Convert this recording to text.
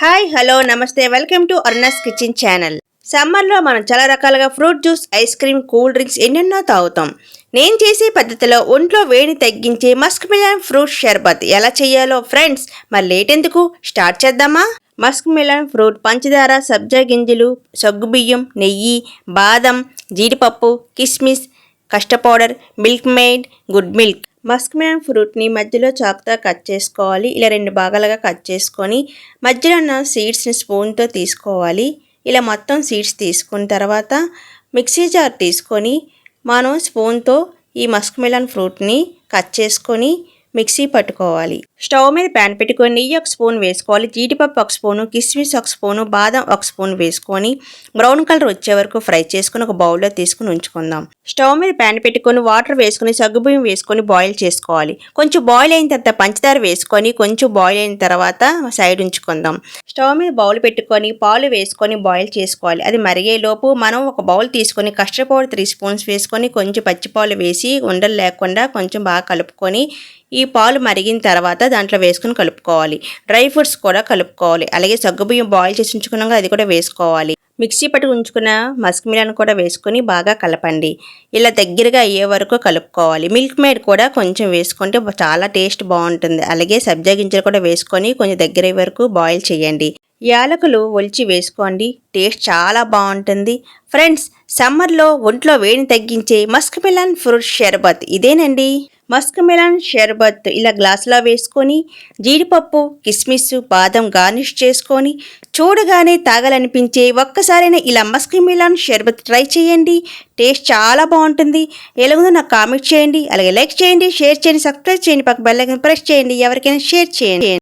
Hi hello నమస్తే welcome to అర్నస్ kitchen channel. సమ్మర్లో మనం చాలా రకాలుగా fruit juice ice cream cool drinks ఎన్నెన్నో తాగుతాం. నేను చేసే పద్ధతిలో ఒంట్లో వేడి తగ్గించే మస్క్ మిలాన్ ఫ్రూట్ షర్బత్ ఎలా చేయాలో ఫ్రెండ్స్ మరి లేట్ ఎందుకు? స్టార్ట్ చేద్దామా? మస్క్ మిలాన్ ఫ్రూట్ పంచదార సబ్జా గింజలు సగ్గుబియ్యం నెయ్యి బాదం జీడిపప్పు కిస్మిస్ custard powder Milkmaid good milk. Musk melon ఫ్రూట్ని మధ్యలో చాకుతో కట్ చేసుకోవాలి. ఇలా రెండు భాగాలుగా కట్ చేసుకొని మధ్యలో ఉన్న సీడ్స్ని స్పూన్తో తీసుకోవాలి. ఇలా మొత్తం సీడ్స్ తీసుకున్న తర్వాత మిక్సీ జార్ తీసుకొని మనం స్పూన్తో ఈ మస్క్ మిలన్ ఫ్రూట్ని కట్ చేసుకొని మిక్సీ పట్టుకోవాలి. స్టవ్ మీద ప్యాన్ పెట్టుకొని నెయ్యి ఒక స్పూన్ వేసుకోవాలి. జీడిపప్పు ఒక స్పూను కిస్మిస్ ఒక స్పూను బాదం ఒక స్పూన్ వేసుకొని బ్రౌన్ కలర్ వచ్చే వరకు ఫ్రై చేసుకొని ఒక బౌల్లో తీసుకుని ఉంచుకుందాం. స్టవ్ మీద ప్యాన్ పెట్టుకొని వాటర్ వేసుకొని సగ్గుబియ్యం వేసుకొని బాయిల్ చేసుకోవాలి. కొంచెం బాయిల్ అయిన తర్వాత పంచదార వేసుకొని కొంచెం బాయిల్ అయిన తర్వాత సైడ్ ఉంచుకుందాం. స్టవ్ మీద బౌల్ పెట్టుకొని పాలు వేసుకొని బాయిల్ చేసుకోవాలి. అది మరిగేలోపు మనం ఒక బౌల్ తీసుకొని కస్టర్డ్ పౌడర్ త్రీ స్పూన్స్ వేసుకొని కొంచెం పచ్చిపాలు వేసి ఉండలు లేకుండా కొంచెం బాగా కలుపుకొని ఈ పాలు మరిగిన తర్వాత దాంట్లో వేసుకుని కలుపుకోవాలి. డ్రై ఫ్రూట్స్ కూడా కలుపుకోవాలి. అలాగే సగ్గుబియ్యం బాయిల్ చేసి ఉంచుకున్నాక అది కూడా వేసుకోవాలి. మిక్సీ పట్టి ఉంచుకున్న మస్క్ మిలను కూడా వేసుకొని బాగా కలపండి. ఇలా దగ్గరగా అయ్యే వరకు కలుపుకోవాలి. మిల్క్ మేడ్ కూడా కొంచెం వేసుకుంటే చాలా టేస్ట్ బాగుంటుంది. అలాగే సబ్జా గింజలు కూడా వేసుకొని కొంచెం దగ్గర వరకు బాయిల్ చేయండి. యాలకులు ఒలిచి వేసుకోండి. టేస్ట్ చాలా బాగుంటుంది. ఫ్రెండ్స్ సమ్మర్లో ఒంట్లో వేడిని తగ్గించే మస్క్ మిలన్ ఫ్రూట్ షర్బత్ ఇదేనండి. మస్క్ మెలాన్ షర్బత్ ఇలా గ్లాసులో వేసుకొని జీడిపప్పు కిస్మిస్ బాదం గార్నిష్ చేసుకొని చూడగానే తాగాలనిపించే ఒక్కసారైనా ఇలా మస్క్ మిలన్ షర్బత్ ట్రై చేయండి. టేస్ట్ చాలా బాగుంటుంది. ఎలాగుందో నాకు కామెంట్ చేయండి. అలాగే లైక్ చేయండి షేర్ చేయండి సబ్స్క్రైబ్ చేయండి. పక్క బెల్లైకన్ ప్రెస్ చేయండి. ఎవరికైనా షేర్ చేయండి.